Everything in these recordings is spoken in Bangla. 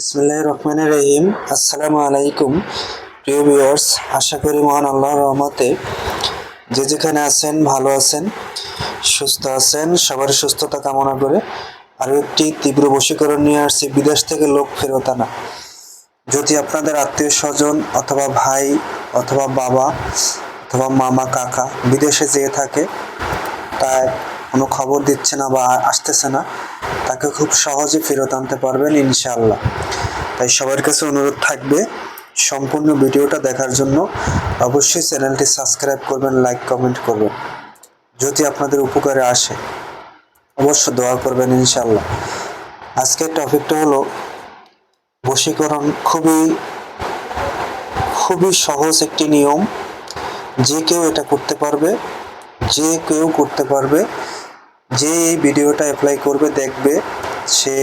বিসমুল্লাহ রহমান রহিম। আসসালামু আলাইকুম প্রিয় ভিউয়ার্স, আশা করি মহান আল্লাহর রহমতে যে যেখানে আছেন, ভালো আছেন, সুস্থ আছেন সবার সুস্থতা কামনা করে আরও একটি তীব্র বশীকরণ নিয়ে আসছে। বিদেশ থেকে লোক ফেরত আনা। যদি আপনাদের আত্মীয় স্বজন অথবা ভাই অথবা বাবা অথবা মামা, কাকা বিদেশে যেয়ে থাকে, তার কোনো খবর দিচ্ছে না বা আসতেছে না তাকে খুব সহজে ফেরত আনতে পারবেন, ইনশাআল্লাহ। তাই সবার কাছে অনুরোধ থাকবে, সম্পূর্ণ ভিডিওটা দেখার জন্য অবশ্যই চ্যানেলটি সাবস্ক্রাইব করবেন, লাইক, কমেন্ট করবেন। যদি আপনাদের উপকারে আসে অবশ্য দোয়া করবেন, ইনশাআল্লাহ। আজকের টপিকটা হলো, বশীকরণ খুবই খুবই সহজ একটি নিয়ম। যে কেউ এটা করতে পারবে, যে কেউ করতে পারবে যে এই ভিডিওটা অ্যাপ্লাই করবে, দেখবে সে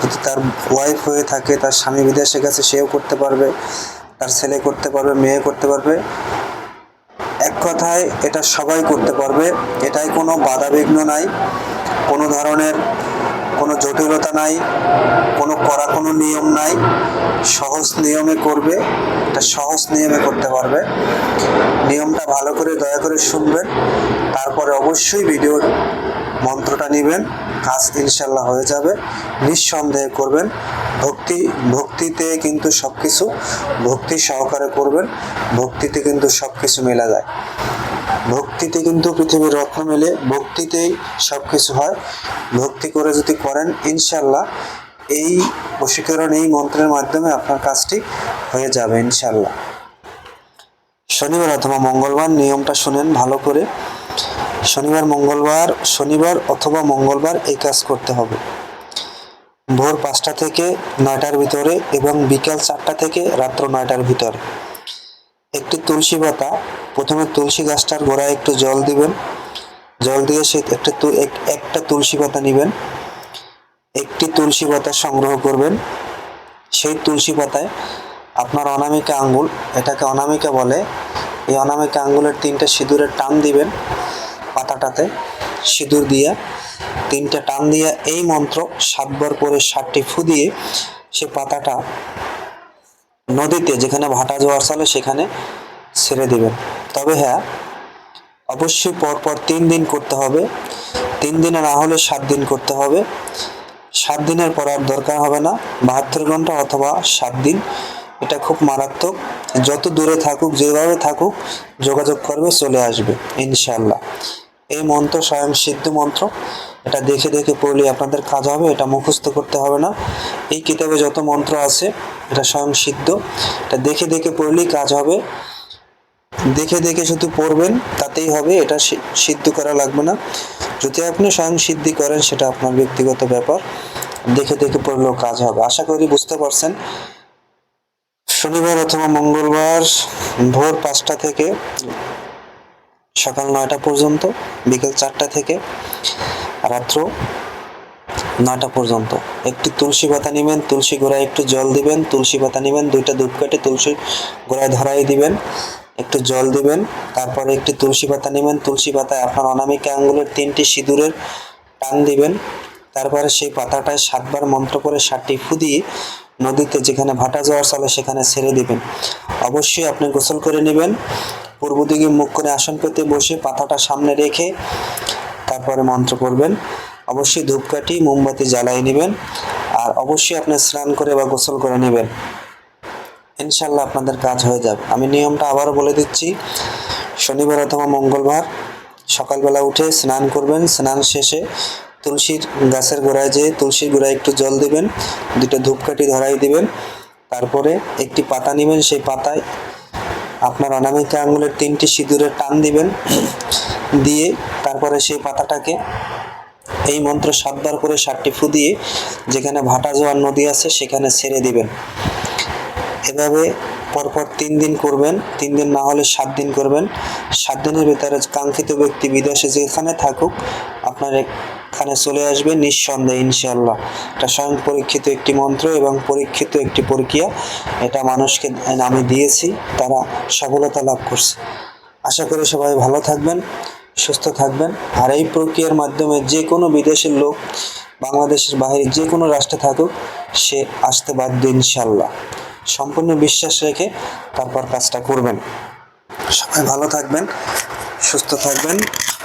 যদি তার ওয়াইফ হয়ে থাকে, তার স্বামী বিদেশে গেছে, সেও করতে পারবে, তার ছেলে করতে পারবে, মেয়ে করতে পারবে। এক কথায় এটা সবাই করতে পারবে, এটাই কোনো বাধাবিঘ্ন নাই, কোনো ধরনের কোনো জটিলতা নাই, কোনো করা কোনো নিয়ম নাই, সহজ নিয়মে করবে, এটা সহজ নিয়মে করতে পারবে। নিয়মটা ভালো করে দয়া করে শুনবেন, তারপরে অবশ্যই ভিডিওর মন্ত্রটা নেবেন, কাজ ইনশাল্লাহ হয়ে যাবে। নিঃসন্দেহে করবেন। ভক্তি, ভক্তিতে কিন্তু সব কিছু ভক্তি সহকারে করবেন। ভক্তিতে কিন্তু সব কিছু মেলা যায়। ভক্তিতে কিন্তু পৃথিবীর রত্ন মেলে, ভক্তিতেই সব কিছু হয়। ভক্তি করে যদি করেন ইনশাল্লাহ এই বশীকরণ, এই মন্ত্রের মাধ্যমে আপনার কাজটি হয়ে যাবে ইনশাল্লাহ শনিবার অথবা মঙ্গলবার, নিয়মটা শুনেন ভালো করে। শনিবার, মঙ্গলবার, শনিবার অথবা মঙ্গলবার এই কাজ করতে হবে। ভোর পাঁচটা থেকে নয়টার ভিতরে এবং বিকাল চারটা থেকে রাত্র নয়টার ভিতরে। একটি তুলসী পাতা, প্রথমে তুলসী গাছটার গোড়ায় একটু জল দিবেন। জল দিয়ে সে একটা একটা তুলসী পাতা নেবেন। একটি তুলসী পাতা সংগ্রহ করবেন। সেই তুলসী পাতায় আপনার অনামিকা আঙ্গুল এটাকে অনামিকা বলে। এই অনামিকা আঙ্গুলের তিনটা সিঁদুরের টান দিবেন। পাতাটাতে সিঁদুর দিয়ে তিনটা টান দিয়ে এই মন্ত্র সাতবার করে ষাটটি ফু দিয়ে সে পাতাটা নদীতে যেখানে ভাটা জোয়ার চলে সেখানে ছেড়ে দিবেন। তবে হ্যাঁ অবশ্যই পরপর তিন দিন করতে হবে। তিন দিনে না হলে সাত দিন করতে হবে। সাত দিনের পর আর দরকার হবে না। বাহাত্তর ঘণ্টা অথবা সাত দিন। এটা খুব মারাত্মক। যত দূরে থাকুক, যেভাবে থাকুক, যোগাযোগ করবে, চলে আসবে ইনশাল্লাহ এই মন্ত্র স্বয়ং সিদ্ধ মন্ত্র। এটা দেখে দেখে পড়লে আপনাদের কাজ হবে, এটা মুখস্থ করতে হবে না। এই কিতাবে যত মন্ত্র আছে, এটা স্বয়ং সিদ্ধ। এটা দেখে দেখে পড়লেই কাজ হবে। দেখে দেখে শুধু পড়বেন, তাতেই হবে, এটা সিদ্ধ করা লাগবে না। যদি আপনি স্বয়ং সিদ্ধি করেন, সেটা আপনার ব্যক্তিগত ব্যাপার। দেখে দেখে পড়লেও কাজ হবে। আশা করি বুঝতে পারছেন। শনিবার অথবা মঙ্গলবার ভোর পাঁচটা থেকে সকাল নয়টা পর্যন্ত, বিকেল চারটা থেকে রাত্র নয়টা পর্যন্ত। একটি তুলসী পাতা নেবেন, তুলসী গোড়ায় একটু জল দিবেন, তুলসী পাতা নেবেন, দুইটা ধূপকাঠি তুলসী গোড়ায় ধরাই দিবেন, একটু জল দিবেন, তারপরে একটি তুলসী পাতা নেবেন, তুলসী পাতায় আপনার অনামিকা আঙ্গুলের তিনটি সিঁদুরের টান দিবেন, তারপরে সেই পাতাটায় সাতবার মন্ত্র করে ষাটটি ফু দিয়ে নদীতে যেখানে ভাটা যাওয়ার চলে সেখানে ছেড়ে দিবেন। অবশ্যই আপনি গোসল করে নেবেন। পূর্ব দিকে মুখ করে আসন পেতে বসে পাতাটা সামনে রেখে তারপরে মন্ত্র করবেন অবশ্যই ধূপকাঠি, মোমবাতি জ্বালাই নেবেন। আর অবশ্যই আপনি স্নান করে বা গোসল করে নেবেন। ইনশাল্লাহ আপনাদের কাজ হয়ে যাবে। আমি নিয়মটা আবারও বলে দিচ্ছি। শনিবার অথবা মঙ্গলবার সকালবেলা উঠে স্নান করবেন। স্নান শেষে তুলসীর গাছের গোড়ায় যেয়ে তুলসীর গোড়ায় একটু জল দিবেন দুটো ধূপকাঠি ধরাই দিবেন, তারপরে একটি পাতা নেবেন, সেই পাতায় আপনার অনামিকা আঙুলের তিনটি সিঁদুরের টান দিবেন, দিয়ে তারপরে সেই পাতাটাকে এই মন্ত্র সাতবার করে ষাটটি ফু দিয়ে যেখানে ভাটা জোয়ার নদী আছে সেখানে ছেড়ে দিবেন। এভাবে পরপর তিন দিন করবেন, তিন দিন না হলে সাত দিন করবেন। সাত দিনের ভিতরে কাঙ্ক্ষিত ব্যক্তি বিদেশে যেখানে থাকুক, আপনার এখানে চলে আসবে নিঃসন্দেহে ইনশাল্লাহ এটা স্বয়ং পরীক্ষিত একটি মন্ত্র এবং পরীক্ষিত একটি প্রক্রিয়া। এটা মানুষকে আমি দিয়েছি, তারা সফলতা লাভ করছে। আশা করি সবাই ভালো থাকবেন, সুস্থ থাকবেন। আর এই প্রক্রিয়ার মাধ্যমে যে কোনো বিদেশের লোক, বাংলাদেশের বাইরে যে কোনো রাষ্ট্রে থাকুক, সে আসতে বাধ্য ইনশাল্লাহ সম্পূর্ণ বিশ্বাস রেখে তারপর কাজটা করবেন। সবাই ভালো থাকবেন, সুস্থ থাকবেন।